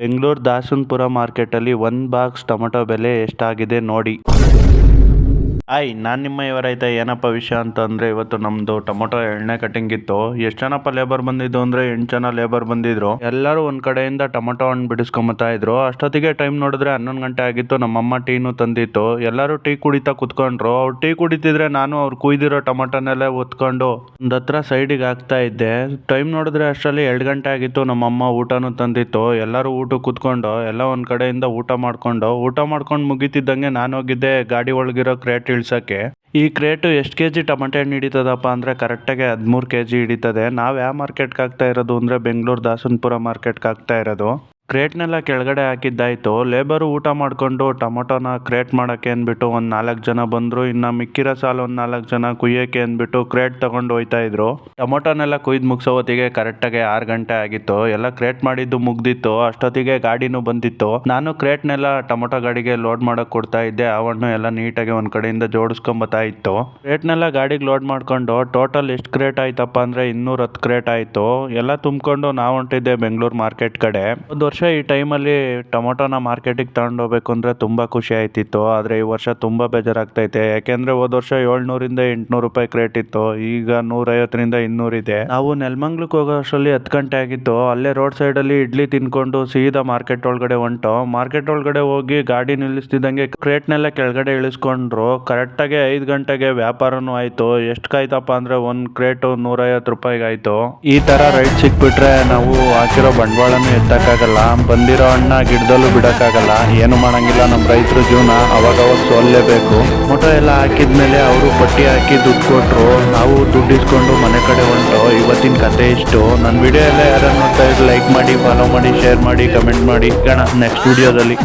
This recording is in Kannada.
ಬೆಂಗಳೂರು ದಾಸನಪುರ ಮಾರ್ಕೆಟಲ್ಲಿ ಒಂದು ಬಾಕ್ಸ್ ಟೊಮೆಟೊ ಬೆಲೆ ಎಷ್ಟಾಗಿದೆ ನೋಡಿ. ಹಾಯ್ ನಾನು ನಿಮ್ಮ ಇವರೈತೆ ಏನಪ್ಪ ವಿಷಯ ಅಂತಂದರೆ ಇವತ್ತು ನಮ್ಮದು ಟೊಮೊಟೊ ಎಣ್ಣೆ ಕಟಿಂಗ್ ಇತ್ತು. ಎಷ್ಟು ಜನಪ್ಪ ಲೇಬರ್ ಬಂದಿದ್ದು ಅಂದರೆ ಎಂಟು ಜನ ಲೇಬರ್ ಬಂದಿದ್ರು. ಎಲ್ಲರೂ ಒಂದು ಕಡೆಯಿಂದ ಟೊಮೊಟೊ ಹಣ್ಣು ಬಿಡಿಸ್ಕೊಂಬತ್ತಾ ಇದ್ರು. ಅಷ್ಟೊತ್ತಿಗೆ ಟೈಮ್ ನೋಡಿದ್ರೆ ಹನ್ನೊಂದು ಗಂಟೆ ಆಗಿತ್ತು, ನಮ್ಮಮ್ಮ ಟೀನು ತಂದಿತ್ತು. ಎಲ್ಲರೂ ಟೀ ಕುಡಿತಾ ಕುತ್ಕೊಂಡ್ರು. ಅವ್ರು ಟೀ ಕುಡಿತಿದ್ರೆ ನಾನು ಅವ್ರು ಕುಯ್ದಿರೋ ಟೊಮೊಟೊನೆಲ್ಲ ಒತ್ಕೊಂಡು ಒಂದು ಹತ್ರ ಸೈಡಿಗೆ ಹಾಕ್ತಾ ಇದ್ದೆ. ಟೈಮ್ ನೋಡಿದ್ರೆ ಅಷ್ಟರಲ್ಲಿ ಎರಡು ಗಂಟೆ ಆಗಿತ್ತು, ನಮ್ಮಮ್ಮ ಊಟನೂ ತಂದಿತ್ತು. ಎಲ್ಲರೂ ಊಟ ಕುತ್ಕೊಂಡು ಎಲ್ಲ ಒಂದು ಕಡೆಯಿಂದ ಊಟ ಮಾಡ್ಕೊಂಡು ಊಟ ಮಾಡ್ಕೊಂಡು ಮುಗಿತಿದ್ದಂಗೆ ನಾನು ಹೋಗಿದ್ದೆ ಗಾಡಿ ಒಳಗಿರೋ ಕ್ರೇಟ್ ಇಳ್ಸಕ್ಕೆ ಈ ಕ್ರೇಟು ಎಷ್ಟು ಕೆ ಜಿ ಟೊಮೆಟೊ ಹಣ್ಣು ಹಿಡಿತದಪ್ಪ ಅಂದರೆ ಕರೆಕ್ಟಾಗಿ ಹದಿಮೂರು ಕೆ ಜಿ ಹಿಡಿತದೆ. ನಾವು ಯಾವ ಮಾರ್ಕೆಟ್ಗೆ ಹಾಕ್ತಾ ಇರೋದು ಅಂದರೆ ಬೆಂಗಳೂರು ದಾಸನಪುರ ಮಾರ್ಕೆಟ್ಗೆ ಹಾಕ್ತಾ ಇರೋದು. ಕ್ರೇಟ್ನೆಲ್ಲ ಕೆಳಗಡೆ ಹಾಕಿದ್ದಾಯಿತು. ಲೇಬರು ಊಟ ಮಾಡಿಕೊಂಡು ಟೊಮೊಟೊನ ಕ್ರೇಟ್ ಮಾಡೋಕ್ಕೆ ಅಂದ್ಬಿಟ್ಟು ಒಂದು ನಾಲ್ಕು ಜನ ಬಂದರು. ಇನ್ನು ಮಿಕ್ಕಿರೋ ಸಾಲ ಒಂದು ನಾಲ್ಕು ಜನ ಕುಯ್ಯೋಕ್ಕೆ ಅಂದ್ಬಿಟ್ಟು ಕ್ರೇಟ್ ತೊಗೊಂಡು ಹೋಯ್ತಾ ಇದ್ರು. ಟೊಮೊಟೊನೆಲ್ಲ ಕುಯ್ದು ಮುಗಿಸೋ ಹೊತ್ತಿಗೆ ಕರೆಕ್ಟಾಗಿ ಆರು ಗಂಟೆ ಆಗಿತ್ತು. ಎಲ್ಲ ಕ್ರೇಟ್ ಮಾಡಿದ್ದು ಮುಗ್ದಿತ್ತು. ಅಷ್ಟೊತ್ತಿಗೆ ಗಾಡಿನೂ ಬಂದಿತ್ತು. ನಾನು ಕ್ರೇಟ್ನೆಲ್ಲ ಟೊಮೊಟೊ ಗಾಡಿಗೆ ಲೋಡ್ ಮಾಡೋಕೆ ಕೊಡ್ತಾ ಇದ್ದೆ. ಅವಣ್ಣು ಎಲ್ಲ ನೀಟಾಗಿ ಒಂದು ಕಡೆಯಿಂದ ಜೋಡಿಸ್ಕೊಂಬತ್ತಾ ಇತ್ತು. ಕ್ರೇಟ್ನೆಲ್ಲ ಗಾಡಿಗೆ ಲೋಡ್ ಮಾಡಿಕೊಂಡು ಟೋಟಲ್ ಎಷ್ಟು ಕ್ರೇಟ್ ಆಯ್ತಪ್ಪ ಅಂದರೆ ಇನ್ನೂರ ಹತ್ತು ಕ್ರೇಟ್ ಆಯಿತು. ಎಲ್ಲ ತುಂಬಿಕೊಂಡು ನಾವು ಹೊಂಟಿದ್ದೆ ಬೆಂಗಳೂರು ಮಾರ್ಕೆಟ್ ಕಡೆ. ಒಂದು ವರ್ಷ ಈ ಟೈಮಲ್ಲಿ ಟೊಮೊಟೊನ ಮಾರ್ಕೆಟಿಗೆ ತಗೊಂಡು ಹೋಗ್ಬೇಕು ಅಂದರೆ ತುಂಬ ಖುಷಿ ಆಯ್ತಿತ್ತು. ಆದರೆ ಈ ವರ್ಷ ತುಂಬ ಬೇಜಾರಾಗ್ತೈತೆ. ಯಾಕೆಂದರೆ ಹೋದ ವರ್ಷ ಏಳ್ನೂರಿಂದ ಎಂಟುನೂರು ರೂಪಾಯಿ ಕ್ರೇಟ್ ಇತ್ತು. ಈಗ ನೂರೈವತ್ತರಿಂದ ಇನ್ನೂರಿದೆ ನಾವು ನೆಲಮಂಗ್ಲಕ್ಕೆ ಹೋಗೋ ಅಷ್ಟರಲ್ಲಿ ಹತ್ತು ಗಂಟೆ ಆಗಿತ್ತು. ಅಲ್ಲೇ ರೋಡ್ ಸೈಡಲ್ಲಿ ಇಡ್ಲಿ ತಿನ್ಕೊಂಡು ಸೀದಾ ಮಾರ್ಕೆಟ್ ಒಳಗಡೆ ಹೊಂಟು. ಮಾರ್ಕೆಟ್ ಒಳಗಡೆ ಹೋಗಿ ಗಾಡಿ ನಿಲ್ಲಿಸ್ತಿದ್ದಂಗೆ ಕ್ರೇಟ್ನೆಲ್ಲ ಕೆಳಗಡೆ ಇಳಿಸ್ಕೊಂಡ್ರು. ಕರೆಕ್ಟಾಗಿ ಐದು ಗಂಟೆಗೆ ವ್ಯಾಪಾರನೂ ಆಯಿತು. ಎಷ್ಟು ಕಾಯ್ತಪ್ಪ ಅಂದರೆ ಒಂದು ಕ್ರೇಟು ನೂರೈವತ್ತು ರೂಪಾಯಿಗೆ ಆಯಿತು ಈ ಥರ ರೈಟ್ ಸಿಕ್ಬಿಟ್ರೆ ನಾವು ಹಾಕಿರೋ ಬಂಡವಾಳನೂ ಎತ್ತಕ್ಕಾಗಲ್ಲ. ಬಂದಿರೋ ಹಣ್ಣ ಗಿಡದಲ್ಲೂ ಬಿಡೋಕ್ಕಾಗಲ್ಲ, ಏನು ಮಾಡಂಗಿಲ್ಲ ನಮ್ಮ ರೈತರ ಜೀವನ ಅವಾಗ ಅವಾಗವಾಗ ಸೋಲ್ಲೇಬೇಕು ಮೊಟ್ಟ ಎಲ್ಲ ಹಾಕಿದ್ಮೇಲೆ ಅವರು ಪಟ್ಟಿ ಹಾಕಿ ದುಡ್ಡು ಕೊಟ್ಟರು ನಾವು ದುಡ್ಡು ಇಸ್ಕೊಂಡು ಮನೆ ಕಡೆ ಹೊಂಟು. ಇವತ್ತಿನ ಕತೆ ಇಷ್ಟು. ನನ್ನ ವಿಡಿಯೋ ಎಲ್ಲ ಯಾರು ನೋಡ್ತಾ ಇದ್ರು ಲೈಕ್ ಮಾಡಿ ಫಾಲೋ ಮಾಡಿ ಶೇರ್ ಮಾಡಿ ಕಮೆಂಟ್ ಮಾಡಿ. ಕಣ ನೆಕ್ಸ್ಟ್ ವಿಡಿಯೋದಲ್ಲಿ